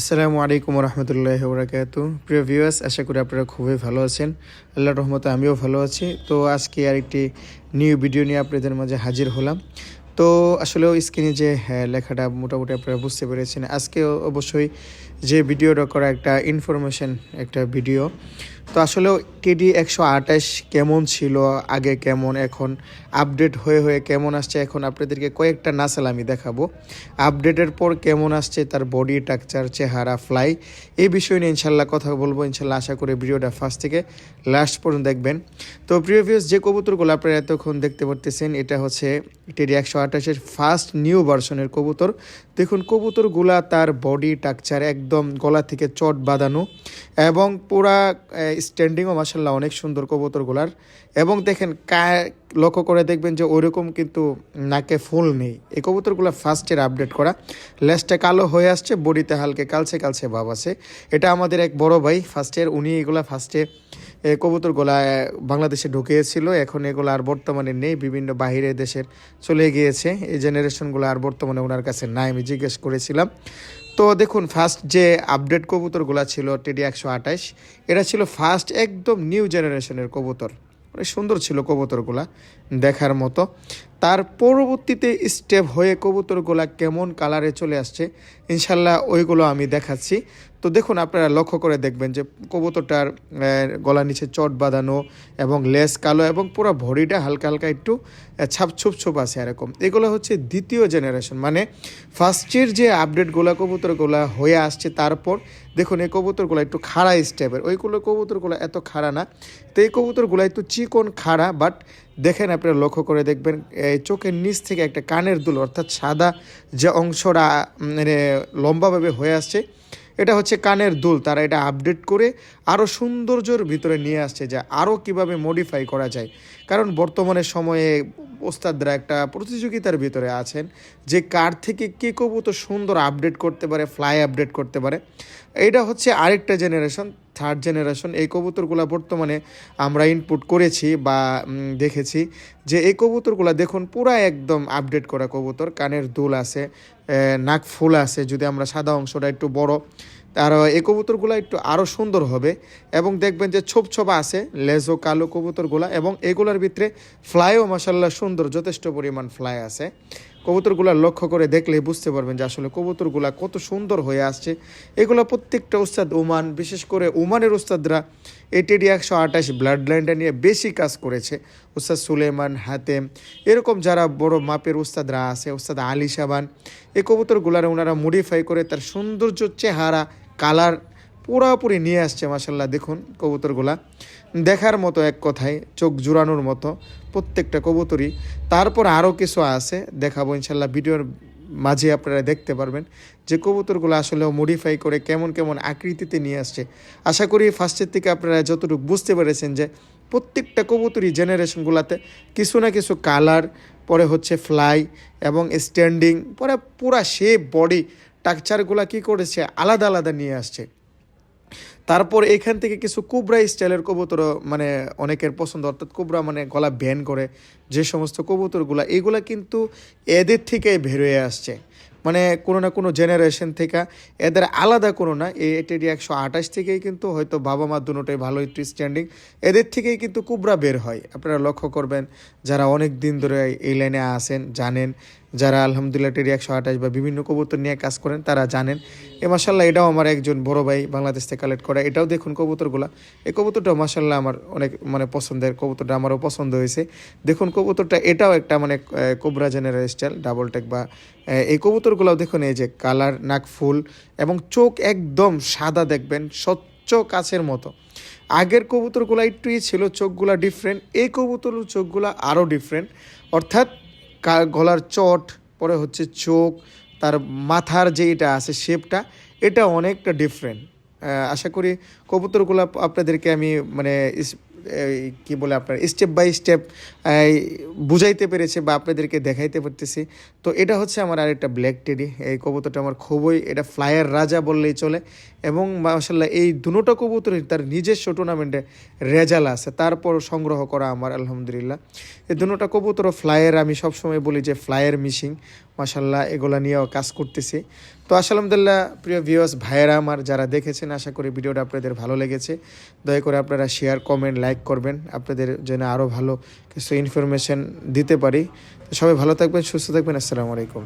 আসসালামু আলাইকুম রহমতুল্লাহ বরাকাত প্রিয় ভিউয়ার্স আশা করি আপনারা খুবই ভালো আছেন। আল্লাহ রহমতে আমিও ভালো আছি। তো আজকে আরেকটি নিউ ভিডিও নিয়ে আপনাদের মাঝে হাজির হলাম। তো আসলেও স্ক্রিনে যে হ্যাঁ, লেখাটা মোটামুটি আপনারা বুঝতে পেরেছেন। আজকে অবশ্যই যে ভিডিওটা করা একটা ইনফরমেশন একটা ভিডিও তো আসলেও টিডি একশো আঠাশ কেমন ছিল? আগে কেমন, এখন? আপডেট হয়ে হয়ে কেমন আসছে? এখন আপনাদেরকে কয়েকটা নাসাল আমি দেখাবো। আপডেটের পর কেমন আসছে? তার বডি স্ট্রাকচার চেহারা ফ্লাই এই বিষয় নিয়ে ইনশাল্লাহ কথা বলব। ইনশাল্লাহ আশা করি ভিডিওটা ফার্স্ট থেকে লাস্ট পর্যন্ত দেখবেন। তো প্রিভিয়াস যে কবুতরগুলো আপনারা এতক্ষণ দেখতে পারতেছেন, এটা হচ্ছে টেডি একশো আঠাশের ফার্স্ট নিউ ভার্সনের কবুতর। দেখুন, কবুতরগুলা তার বডি স্ট্রাকচার একদম গলা থেকে চট বাঁধানো এবং পুরা স্ট্যান্ডিংও মাসাল্লাহ অনেক সুন্দর কবুতরগুলার। এবং দেখেন লক্ষ্য করে দেখবেন যে ওইরকম কিন্তু নাকে ফুল নেই। এই কবুতরগুলো ফার্স্টের আপডেট করা। লেসটা কালো হয়ে আসছে, বডিতে হালকে কালছে কালছে ভাব আছে। এটা আমাদের এক বড় ভাই ফার্স্ট ফার্স্টের উনি এগুলা ফার্স্টে কবুতরগুলা বাংলাদেশে ঢুকিয়েছিল। এখন এগুলো আর বর্তমানে নেই, বিভিন্ন বাহিরের দেশের চলে গিয়েছে। এই জেনারেশনগুলো আর বর্তমানে ওনার কাছে নাই, আমি জিজ্ঞেস করেছিলাম। তো দেখুন ফার্স্ট যে আপডেট কবুতরগুলো ছিল টেডি একশো আঠাশ, এটা ছিল ফার্স্ট একদম নিউ জেনারেশনের কবুতর। অনেক সুন্দর ছিল কবুতরগুলা দেখার মতো। তার পরবর্তীতে স্টেপ হয়ে কবুতরগুলা কেমন কালারে চলে আসছে, ইনশাল্লাহ ওইগুলো আমি দেখাচ্ছি। তো দেখুন, আপনারা লক্ষ্য করে দেখবেন যে কবুতরটার গলা নিচে চট বাঁধানো এবং লেস কালো এবং পুরো ভরিটা হালকা হালকা একটু ছাপ ছুপ ছুপ আছে এরকম। এগুলো হচ্ছে দ্বিতীয় জেনারেশন মানে ফার্স্টের যে আপডেটগুলো কবুতরগুলো হয়ে আসছে তারপর, দেখুন এই কবুতরগুলো একটু খাড়া স্টেপের ওইগুলো কবুতরগুলো এত খাড়া না। তো এই কবুতরগুলো একটু চিকন খাড়া বাট দেখেন আপনারা লক্ষ্য করে দেখবেন এই চোখের নিচ থেকে একটা কানের দুল, অর্থাৎ সাদা যে অংশটা মানে লম্বাভাবে হয়ে আসছে, এটা হচ্ছে কানের দুল। তারা এটা আপডেট করে আরও সৌন্দর্যর ভিতরে নিয়ে আসছে যা আরও কীভাবে মডিফাই করা যায়। কারণ বর্তমানে সময়ে ওস্তাদরা একটা প্রতিযোগিতার ভিতরে আছেন যে কার থেকে কে কবুতর সুন্দর আপডেট করতে পারে ফ্লাই আপডেট করতে পারে। এটা হচ্ছে আরেকটা জেনারেশন থার্ড জেনারেশন এই কবুতরগুলো বর্তমানে আমরা ইনপুট করেছি বা দেখেছি যে এই কবুতরগুলো দেখুন পুরা একদম আপডেট করা কবুতর, কানের দুল আছে নাক ফুল আছে, যদি আমরা সাদা অংশটা একটু বড় আর এই কবুতরগুলো একটু আরও সুন্দর হবে। এবং দেখবেন যে ছোপ ছোপ আছে লেজো কালো কবুতরগুলা, এবং এগুলোর ভিতরে ফ্লাইও মাসাল্লাহ সুন্দর, যথেষ্ট পরিমাণ ফ্লাই আছে। কবুতরগুলা লক্ষ্য করে দেখলে বুঝতে পারবেন যে আসলে কবুতরগুলা কত সুন্দর হয়ে আসছে। এগুলো প্রত্যেকটা উস্তাদ ওমান, বিশেষ করে ওমানের উস্তাদরা এটিডি একশো আঠাশ ব্লাড লাইনটা নিয়ে বেশি কাজ করেছে। উস্তাদ সুলেমান, হাতেম, এরকম যারা বড় মাপের উস্তাদরা আছে উস্তাদ আলী সাবান, এই কবুতরগুলার ওনারা মডিফাই করে তার সৌন্দর্য, চেহারা কালার পুরোপুরি নিয়ে আসছে মাসাল্লাহ দেখুন কবুতরগুলা। দেখার মতো এক কথায়, চোখ জুড়ানোর মতো প্রত্যেকটা কবুতরই। তারপর আরও কিছু আছে, দেখাবো ইনশাল্লাহ ভিডিওর মাঝে আপনারা দেখতে পারবেন যে কবুতরগুলো আসলে মডিফাই করে কেমন কেমন আকৃতিতে নিয়ে আসছে। আশা করি ফার্স্টের থেকে আপনারা যতটুকু বুঝতে পেরেছেন যে প্রত্যেকটা কবুতরই জেনারেশনগুলোতে কিছু না কিছু কালার পরে হচ্ছে ফ্লাই এবং স্ট্যান্ডিং পরে পুরা শেপ বডি টাকচারগুলো কি করেছে? আলাদা আলাদা নিয়ে আসছে। তারপর এখান থেকে কিছু কুবরা স্টাইলের কবুতর মানে অনেকের পছন্দ, অর্থাৎ কুবরা মানে গলা ব্যান করে যে সমস্ত কবুতরগুলো, এগুলা কিন্তু এদের থেকে বেরোয় আসছে। মানে কোনো না কোনো জেনারেশন থেকে, এদের আলাদা কোনো না, এই এটি একশো আঠাশ থেকেই কিন্তু হয়তো বাবা মা দুটোটাই ভালো একটু স্ট্যান্ডিং এদের থেকেই কিন্তু কুবরা বের হয়। আপনারা লক্ষ্য করবেন, যারা অনেক দিন ধরে এই লাইনে আসেন জানেন, যারা আলহামদুলিল্লাহ টেরি একশো আঠাশ বা বিভিন্ন কবুতর নিয়ে কাজ করেন, তারা জানেন। এ মাসাল্লাহ এটাও আমার একজন বড় ভাই বাংলাদেশ থেকে কালেক্ট করা, এটাও দেখুন কবুতরগুলা। এই কবুতরটাও মাসাল্লাহ আমার অনেক মানে পছন্দের, কবুতরটা আমারও পছন্দ হয়েছে। দেখুন কবুতরটা, এটাও একটা মানে cobra general style double take বা এই এই কবুতরগুলাও দেখুন, এই যে কালার, নাক ফুল এবং চোখ একদম সাদা দেখবেন, স্বচ্ছ কাছের মতো। আগের কবুতরগুলো একটুই ছিল, চোখগুলো ডিফারেন্ট এই কবুতর চোখগুলা আরও ডিফারেন্ট অর্থাৎ গলার চট, পরে হচ্ছে চোখ, তার মাথার যে এটা আছে শেপটা এটা অনেকটা ডিফারেন্ট আশা করি কবুতরগুলো আপনাদেরকে আমি মানে কি বলে আপনার স্টেপ বাই স্টেপ বুঝাইতে পেরেছে বা আপনাদেরকে দেখাইতে পারতেছি। তো এটা হচ্ছে আমার আরেকটা ব্ল্যাক টেডি এই কবুতরটা আমার খুবই, এটা ফ্লায়ার রাজা বললেই চলে। এবং মাসাল্লাহ এই দুটো কবুতরের তার নিজস্ব টুর্নামেন্টে রেজাল্ট আছে, তারপর সংগ্রহ করা আমার, আলহামদুলিল্লাহ। এই দুটো কবুতর ফ্লায়ার আমি সবসময় বলি যে ফ্লায়ার মিশিং মাসাল্লাহ এগুলা নিয়েও কাজ করতেছি। তো আসলে আলহামদুলিল্লাহ, প্রিয় ভিউয়ার্স ভাইয়েরা আমার, যারা দেখেছেন, আশা করি ভিডিওটা আপনাদের ভালো লেগেছে। দয়া করে আপনারা শেয়ার কমেন্ট লাইক করবেন, আপনাদের জন্য আরও ভালো কিছু ইনফরমেশন দিতে পারি। সবাই ভালো থাকবেন, সুস্থ থাকবেন, আসসালামু আলাইকুম।